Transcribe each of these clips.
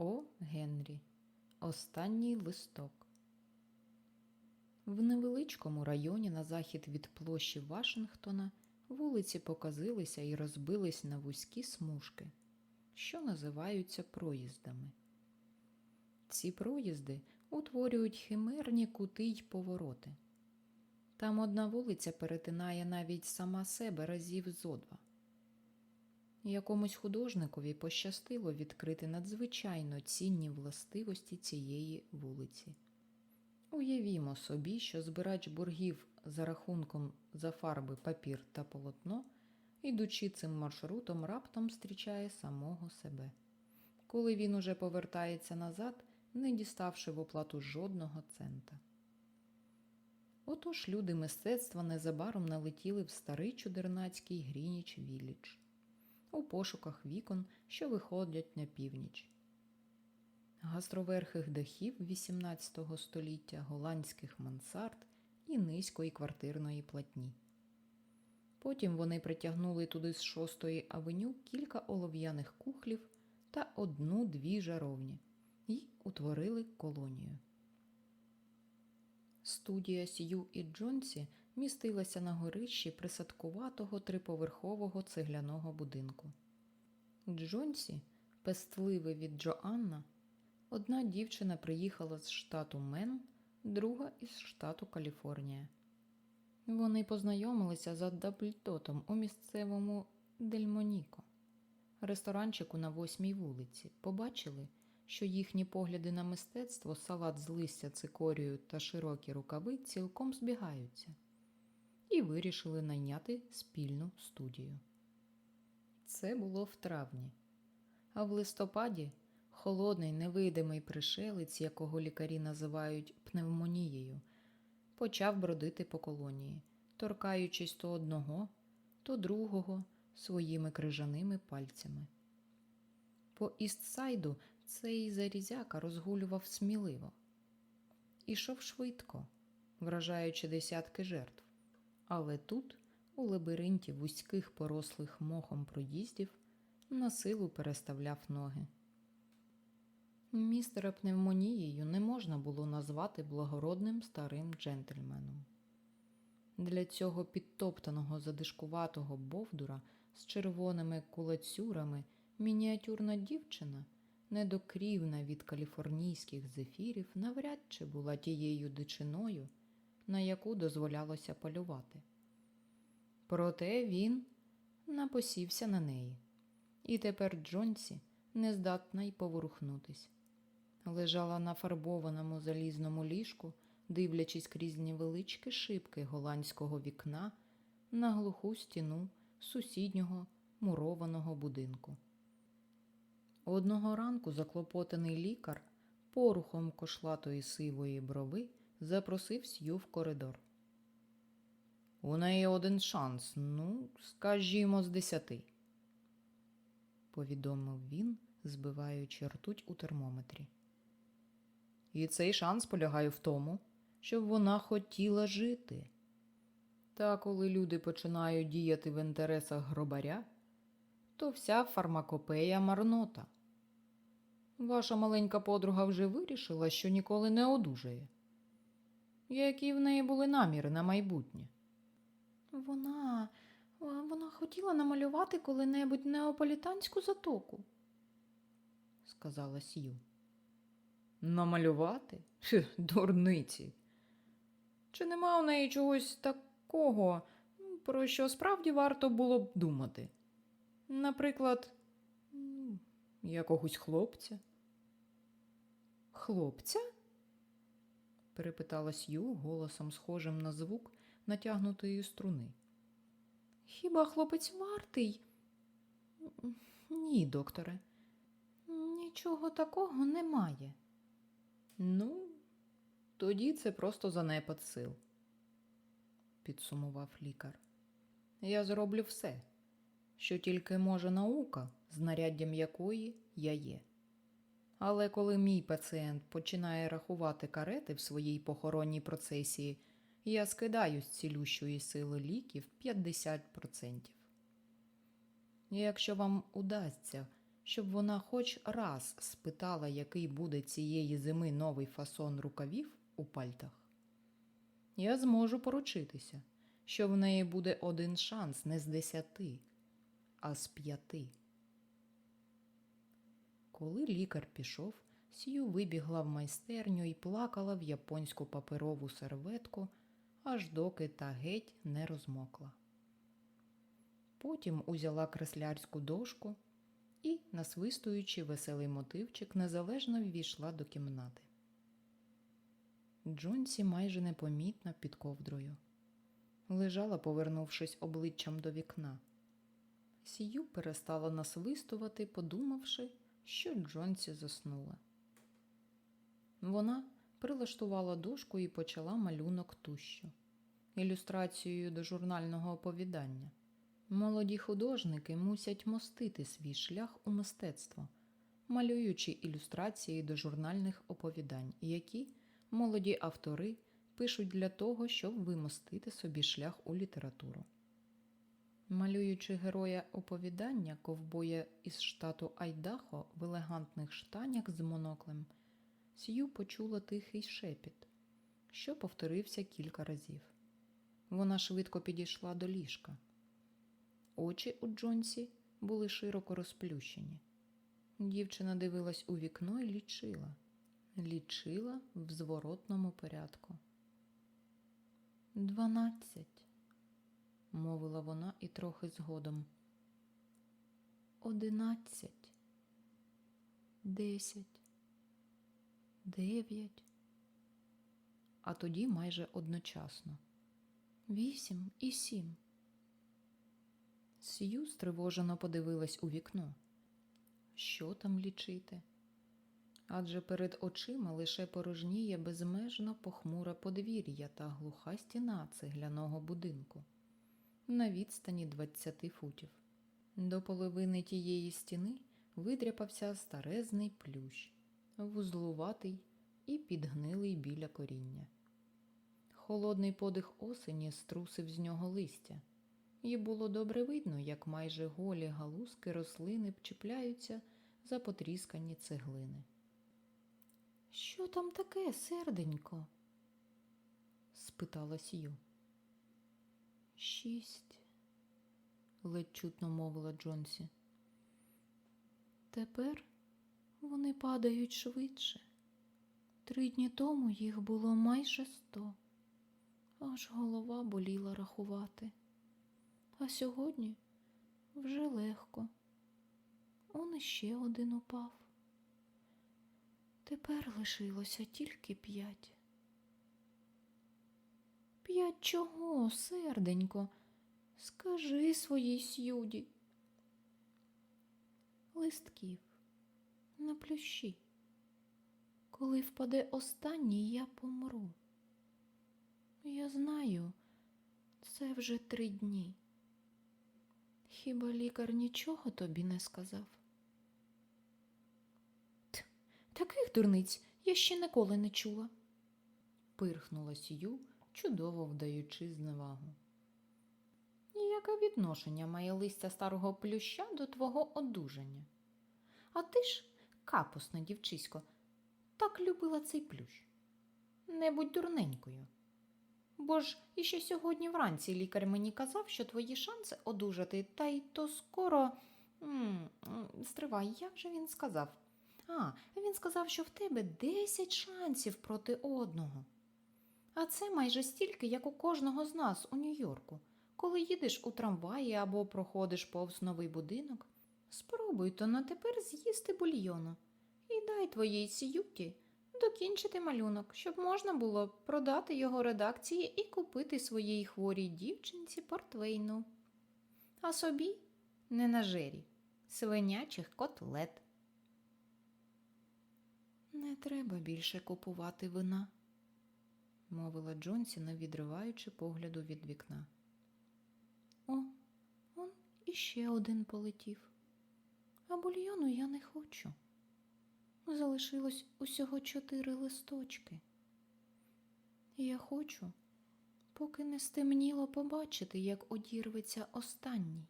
О. Генрі. Останній листок. В невеличкому районі на захід від площі Вашингтона вулиці показилися і розбились на вузькі смужки, що називаються проїздами. Ці проїзди утворюють химерні кути й повороти. Там одна вулиця перетинає навіть сама себе разів зо два. Якомусь художникові пощастило відкрити надзвичайно цінні властивості цієї вулиці. Уявімо собі, що збирач боргів за рахунком за фарби, папір та полотно, ідучи цим маршрутом, раптом зустрічає самого себе. Коли він уже повертається назад, не діставши в оплату жодного цента. Отож люди мистецтва незабаром налетіли в старий чудернацький Грініч Віллідж у пошуках вікон, що виходять на північ. Гастроверхих дахів XVIII століття, голландських мансард і низької квартирної платні. Потім вони притягнули туди з шостої авеню кілька олов'яних кухлів та одну-дві жаровні і утворили колонію. Студія Сью і Джонсі містилася на горищі присадкуватого триповерхового цегляного будинку. Джонсі, пестливий від Джоанна, одна дівчина приїхала з штату Мен, друга із штату Каліфорнія. Вони познайомилися за Дабльтотом у місцевому Дельмоніко, ресторанчику на восьмій вулиці. Побачили, що їхні погляди на мистецтво, салат з листя цикорію та широкі рукави цілком збігаються, і вирішили найняти спільну студію. Це було в травні, а в листопаді холодний невидимий пришелець, якого лікарі називають пневмонією, почав бродити по колонії, торкаючись то одного, то другого своїми крижаними пальцями. По Істсайду цей зарізяка розгулював сміливо. Ішов швидко, вражаючи десятки жертв. Але тут, у лабіринті вузьких порослих мохом проїздів, на силу переставляв ноги. Містера пневмонією не можна було назвати благородним старим джентльменом. Для цього підтоптаного задишкуватого бовдура з червоними кулацюрами мініатюрна дівчина, недокрівна від каліфорнійських зефірів, навряд чи була тією дичиною, на яку дозволялося полювати. Проте він напосівся на неї, і тепер Джонсі не здатна й поворухнутись. Лежала на фарбованому залізному ліжку, дивлячись крізь невеличкі шибки голландського вікна на глуху стіну сусіднього мурованого будинку. Одного ранку заклопотаний лікар порухом кошлатої сивої брови запросив Сью в коридор. У неї один шанс, ну, скажімо, з десяти, повідомив він, збиваючи ртуть у термометрі. І цей шанс полягає в тому, щоб вона хотіла жити. Та коли люди починають діяти в інтересах гробаря, то вся фармакопея марнота. Ваша маленька подруга вже вирішила, що ніколи не одужає. Які в неї були наміри на майбутнє? Вона. вона хотіла намалювати коли-небудь неаполітанську затоку, сказала Сью. Намалювати? Хе, дурниці. Чи нема у неї чогось такого, про що справді варто було б думати? Наприклад, якогось хлопця? Хлопця? Перепитала Сью голосом схожим на звук натягнутої струни. Хіба хлопець вартий? Ні, докторе. Нічого такого немає. Ну, тоді це просто занепад сил, підсумував лікар. Я зроблю все, що тільки може наука, знаряддям якої я є. Але коли мій пацієнт починає рахувати карети в своїй похоронній процесії, я скидаю з цілющої сили ліків 50%. І Якщо вам удасться щоб вона хоч раз спитала, який буде цієї зими новий фасон рукавів у пальтах, я зможу поручитися, що в неї буде один шанс не з десяти, а з п'яти. Коли лікар пішов, Сью вибігла в майстерню і плакала в японську паперову серветку, аж доки та геть не розмокла. Потім узяла креслярську дошку і, насвистуючи веселий мотивчик, незалежно ввійшла до кімнати. Джонсі майже непомітно під ковдрою. Лежала, повернувшись обличчям до вікна. Сію перестала насвистувати, подумавши, що Джонсі заснула. Вона прилаштувала дошку і почала малюнок тущу, ілюстрацією до журнального оповідання. Молоді художники мусять мостити свій шлях у мистецтво, малюючи ілюстрації до журнальних оповідань, які молоді автори пишуть для того, щоб вимостити собі шлях у літературу. Малюючи героя оповідання ковбоя із штату Айдахо в елегантних штанях з моноклем, Сью почула тихий шепіт, що повторився кілька разів. Вона швидко підійшла до ліжка. Очі у Джонсі були широко розплющені. Дівчина дивилась у вікно і лічила, лічила в зворотному порядку. Дванадцять, мовила вона і трохи згодом. Одинадцять, десять, дев'ять, а тоді майже одночасно. Вісім і сім. Сью стривожено подивилась у вікно. Що там лічити? Адже перед очима лише порожніє безмежно похмуре подвір'я та глуха стіна цегляного будинку на відстані 20 футів. До половини тієї стіни видряпався старезний плющ, вузлуватий і підгнилий біля коріння. Холодний подих осені струсив з нього листя, і було добре видно, як майже голі галузки рослини чіпляються за потріскані цеглини. Що там таке, серденько? спитала Сію. Шість, ледь чутно мовила Джонсі. Тепер вони падають швидше. Три дні тому їх було майже сто, аж голова боліла рахувати. А сьогодні вже легко. Он іще один упав. Тепер лишилося тільки п'ять. П'ять чого, серденько? Скажи своїй сюді. Листків на плющі. Коли впаде останній, я помру. Я знаю, це вже три дні. Хіба лікар нічого тобі не сказав? Т, таких дурниць я ще ніколи не чула, пирхнула Сію, чудово вдаючи зневагу. Яке відношення має листя старого плюща до твого одужання? А ти ж, капусна дівчисько, так любила цей плющ. Не будь дурненькою. Бо ж іще сьогодні вранці лікар мені казав, що твої шанси одужати, та й то скоро. М -м, стривай, як же він сказав? А, він сказав, що в тебе 10 шансів проти одного. А це майже стільки, як у кожного з нас у Нью-Йорку. Коли їдеш у трамваї або проходиш повз новий будинок, спробуй то на тепер з'їсти бульйону і дай твоїй сіюті докінчити малюнок, щоб можна було продати його редакції і купити своїй хворій дівчинці портвейну. А собі не на жері, свинячих котлет. Не треба більше купувати вина, мовила Джонсі, не відриваючи погляду від вікна. О, он іще один полетів. А бульйону я не хочу. Залишилось усього чотири листочки. Я хочу, поки не стемніло побачити, як одірветься останній.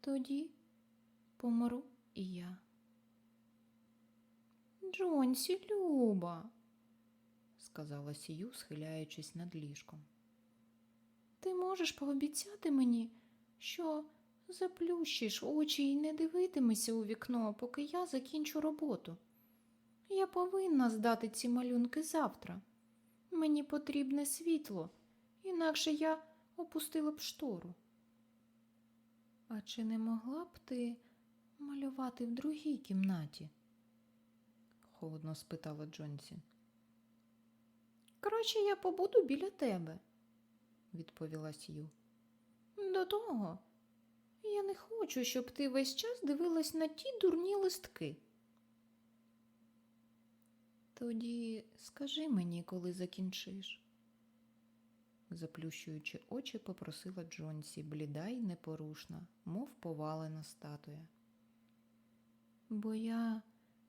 Тоді помру і я. Джонсі, Люба, сказала Сію, схиляючись над ліжком. Ти можеш пообіцяти мені, що заплющиш очі і не дивитимешся у вікно, поки я закінчу роботу. Я повинна здати ці малюнки завтра. Мені потрібне світло, інакше я опустила б штору. А чи не могла б ти малювати в другій кімнаті? холодно спитала Джонсі. Краще я побуду біля тебе, відповіла Сью. До того, я не хочу, щоб ти весь час дивилась на ті дурні листки. Тоді скажи мені, коли закінчиш. Заплющуючи очі, попросила Джонсі, бліда й непорушна, мов повалена статуя. Бо я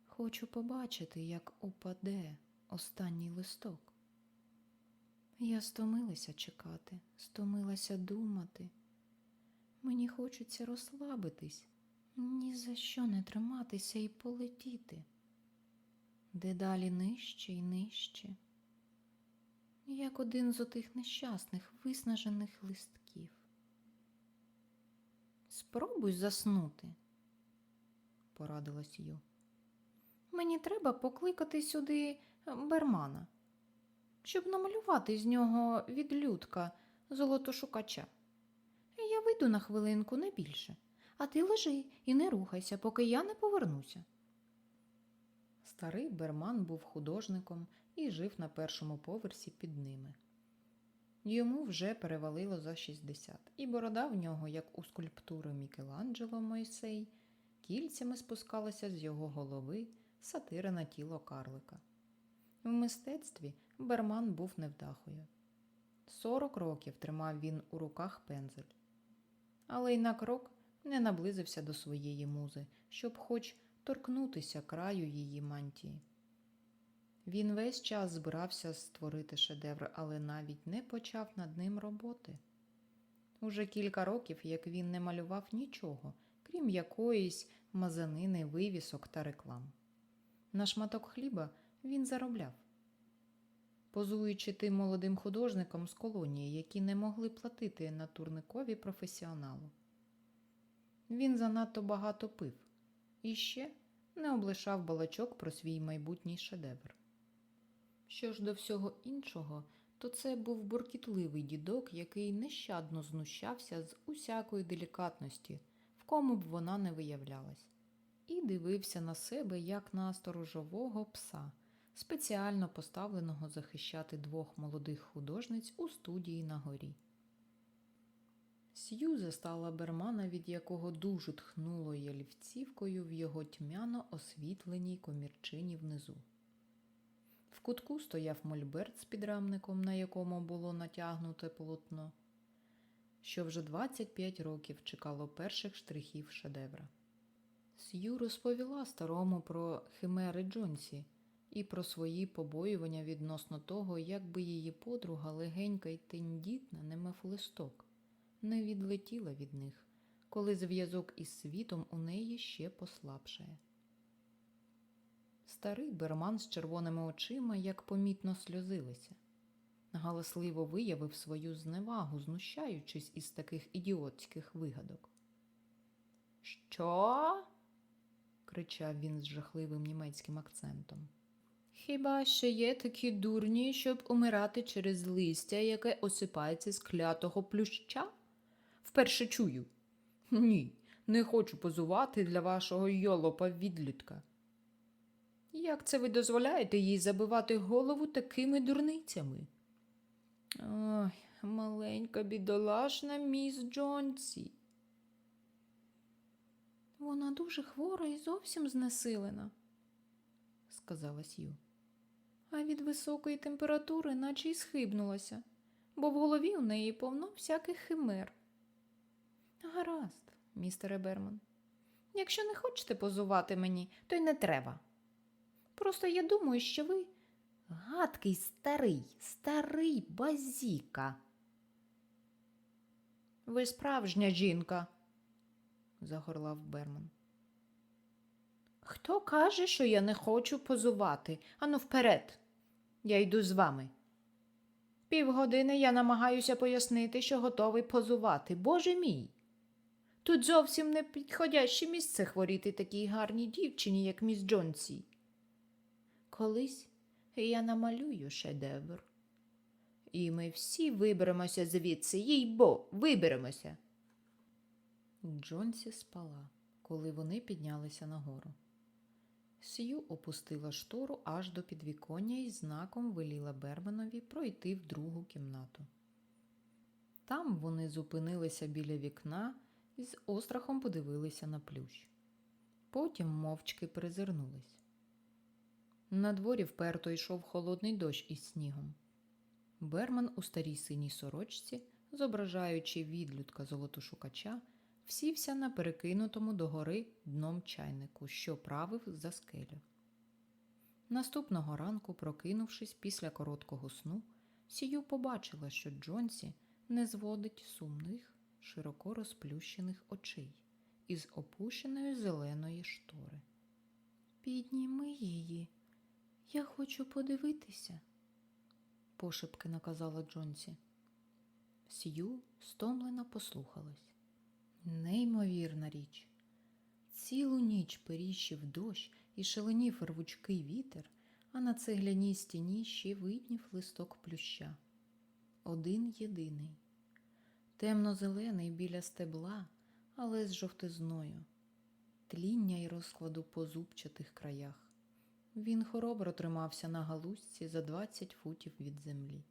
хочу побачити, як упаде останній листок. Я стомилася чекати, стомилася думати. Мені хочеться розслабитись, ні за що не триматися і полетіти. Дедалі нижче і нижче, як один з отих нещасних, виснажених листків. Спробуй заснути, порадила Сью. Мені треба покликати сюди Бермана, щоб намалювати з нього відлюдка золотошукача. Я вийду на хвилинку не більше, а ти лежи і не рухайся, поки я не повернуся. Старий Берман був художником і жив на першому поверсі під ними. Йому вже перевалило за 60, і борода в нього, як у скульптури Мікеланджело Мойсей, кільцями спускалася з його голови сатира на тіло карлика. В мистецтві Берман був невдахою. Сорок років тримав він у руках пензель, але й на крок не наблизився до своєї музи, щоб хоч торкнутися краю її мантії. Він весь час збирався створити шедевр, але навіть не почав над ним роботи. Уже кілька років, як він не малював нічого, крім якоїсь мазанини, вивісок та реклам. На шматок хліба він заробляв, позуючи тим молодим художникам з колонії, які не могли платити натурникові професіоналу. Він занадто багато пив і ще не облишав балачок про свій майбутній шедевр. Що ж до всього іншого, то це був буркітливий дідок, який нещадно знущався з усякої делікатності, в кому б вона не виявлялась, і дивився на себе як на сторожового пса, спеціально поставленого захищати двох молодих художниць у студії на горі. Сью застала Бермана, від якого дуже тхнуло ялівцівкою в його тьмяно освітленій комірчині внизу. В кутку стояв мольберт з підрамником, на якому було натягнуте полотно, що вже 25 років чекало перших штрихів шедевра. Сью розповіла старому про химери Джонсі і про свої побоювання відносно того, як би її подруга легенька й тендітна, немов листок, не відлетіла від них, коли зв'язок із світом у неї ще послабшає. Старий берман з червоними очима, як помітно, сльозилися. Галасливо виявив свою зневагу, знущаючись із таких ідіотських вигадок. Що? кричав він з жахливим німецьким акцентом. Хіба що є такі дурні, щоб умирати через листя, яке осипається з клятого плюща? Вперше чую. Ні, не хочу позувати для вашого йолопа відлітка. Як це ви дозволяєте їй забивати голову такими дурницями? Ой, маленька бідолашна міс Джонсі. Вона дуже хвора і зовсім знесилена, сказала Сью. А від високої температури наче й схибнулася, бо в голові у неї повно всяких химер. Гаразд, містере Берман. Якщо не хочете позувати мені, то й не треба. Просто я думаю, що ви гадкий старий, старий базіка. Ви справжня жінка, загорлав Берман. Хто каже, що я не хочу позувати? Ану вперед. Я йду з вами. Півгодини я намагаюся пояснити, що готовий позувати. Боже мій. Тут зовсім не підходяще місце хворіти такій гарній дівчині, як міс Джонсі. Колись я намалюю шедевр. І ми всі виберемося звідси, їй бо, виберемося. Джонсі спала, коли вони піднялися нагору. Сью опустила штору аж до підвіконня і знаком веліла Берманові пройти в другу кімнату. Там вони зупинилися біля вікна і з острахом подивилися на плющ. Потім мовчки перезирнулись. На дворі вперто йшов холодний дощ із снігом. Берман у старій синій сорочці, зображаючи відлюдка золотошукача, всівся на перекинутому догори дном чайнику, що правив за скелю. Наступного ранку, прокинувшись після короткого сну, Сію побачила, що Джонсі не зводить сумних, широко розплющених очей із опущеної зеленої штори. Підніми її, я хочу подивитися, пошепки наказала Джонсі. Сью стомлено послухалась. Неймовірна річ. Цілу ніч періщив дощ і шаленів рвучкий вітер, а на цегляній стіні ще виднів листок плюща. Один єдиний, темно-зелений біля стебла, але з жовтизною, тління й розкладу по зубчатих краях. Він хоробро тримався на галузці за 20 футів від землі.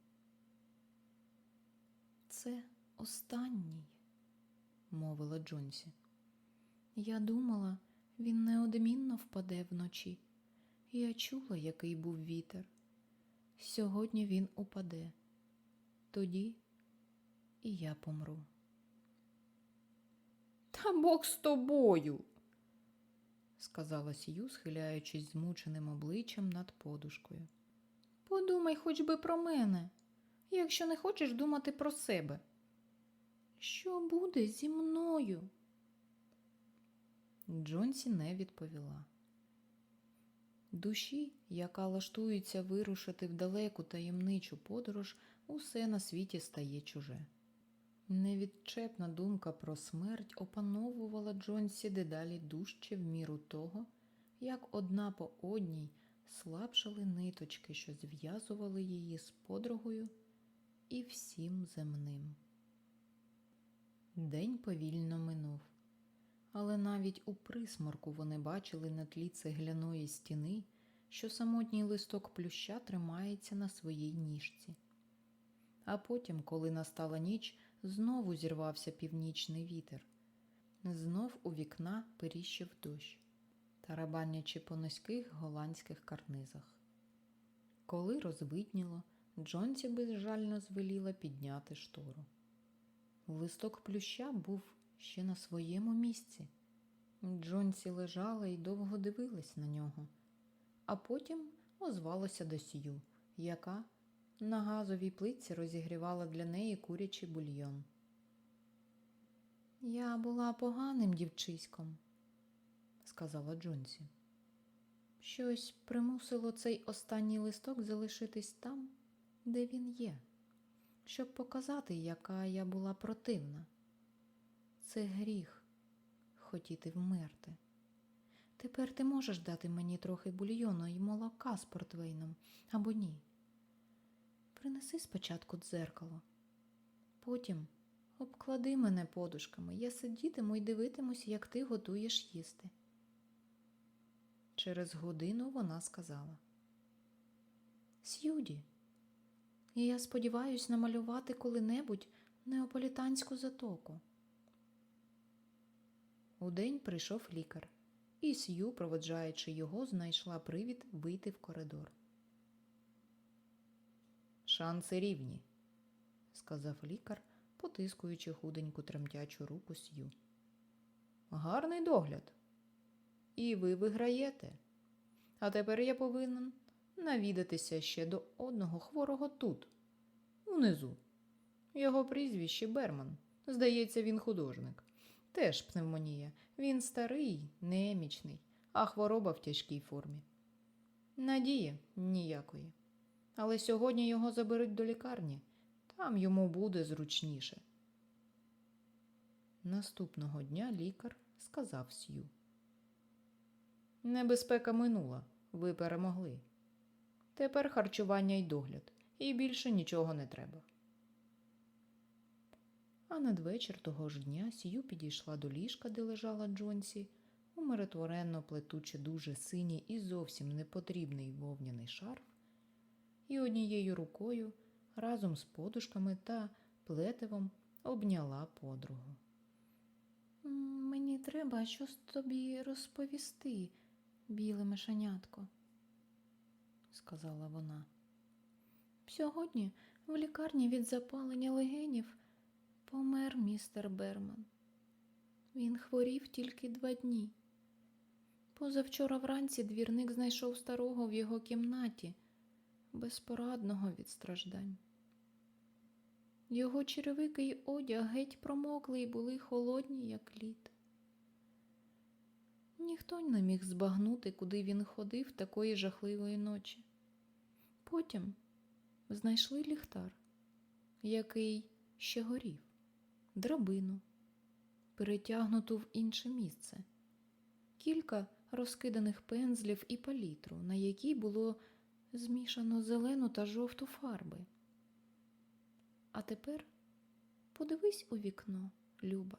Це останній мовила Джонсі. Я думала, він неодмінно впаде вночі. Я чула, який був вітер. Сьогодні він упаде. Тоді і я помру. Та Бог з тобою, сказала Сію, схиляючись змученим обличчям над подушкою. Подумай хоч би про мене, якщо не хочеш думати про себе. Що буде зі мною? Джонсі не відповіла. Душі, яка лаштується вирушити в далеку таємничу подорож, усе на світі стає чуже. Невідчепна думка про смерть опановувала Джонсі дедалі дужче в міру того, як одна по одній слабшали ниточки, що зв'язували її з подругою і всім земним. День повільно минув, але навіть у присморку вони бачили на тлі цегляної стіни, що самотній листок плюща тримається на своїй ніжці. А потім, коли настала ніч, знову зірвався північний вітер. Знов у вікна періщив дощ, тарабанячи по низьких голландських карнизах. Коли розвидніло, Джонсі безжально звеліла підняти штору. Листок плюща був ще на своєму місці. Джонсі лежала і довго дивилась на нього, а потім озвалася до сію, яка на газовій плитці розігрівала для неї курячий бульйон. Я була поганим дівчиськом, сказала Джонсі. Щось примусило цей останній листок залишитись там, де він є щоб показати, яка я була противна. Це гріх хотіти вмерти. Тепер ти можеш дати мені трохи бульйону і молока з портвейном або ні. Принеси спочатку дзеркало, потім обклади мене подушками, я сидітиму і дивитимусь, як ти готуєш їсти. Через годину вона сказала Сюді, і я сподіваюсь намалювати коли-небудь неаполітанську затоку. Удень прийшов лікар, і Сью, проводжаючи його, знайшла привід вийти в коридор. Шанси рівні, сказав лікар, потискуючи худеньку тремтячу руку Сью. Гарний догляд. І ви виграєте. А тепер я повинен навідатися ще до одного хворого тут, унизу. Його прізвище Берман. Здається, він художник. Теж пневмонія. Він старий, немічний, а хвороба в тяжкій формі. Надії ніякої. Але сьогодні його заберуть до лікарні, там йому буде зручніше. Наступного дня лікар сказав Сью. Небезпека минула, ви перемогли. Тепер харчування й догляд, і більше нічого не треба. А надвечір того ж дня Сью підійшла до ліжка, де лежала Джонсі, умиротворенно плетучи дуже синій і зовсім непотрібний вовняний шарф, і однією рукою разом з подушками та плетивом обняла подругу. Мені треба щось тобі розповісти, біле мишенятко, сказала вона. Сьогодні в лікарні від запалення легенів помер містер Берман. Він хворів тільки два дні. Позавчора вранці двірник знайшов старого в його кімнаті, безпорадного від страждань. Його черевики й одяг геть промокли і були холодні, як лід. Ніхто не міг збагнути, куди він ходив такої жахливої ночі. Потім знайшли ліхтар, який ще горів, драбину, перетягнуту в інше місце, кілька розкиданих пензлів і палітру, на якій було змішано зелену та жовту фарби. А тепер подивись у вікно, Люба,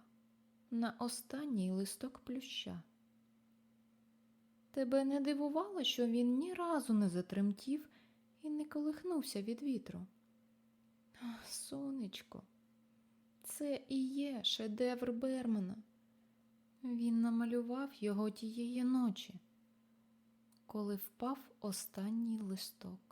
на останній листок плюща. Тебе не дивувало, що він ні разу не затремтів і не колихнувся від вітру? Сонечко, це і є шедевр Бермана. Він намалював його тієї ночі, коли впав останній листок.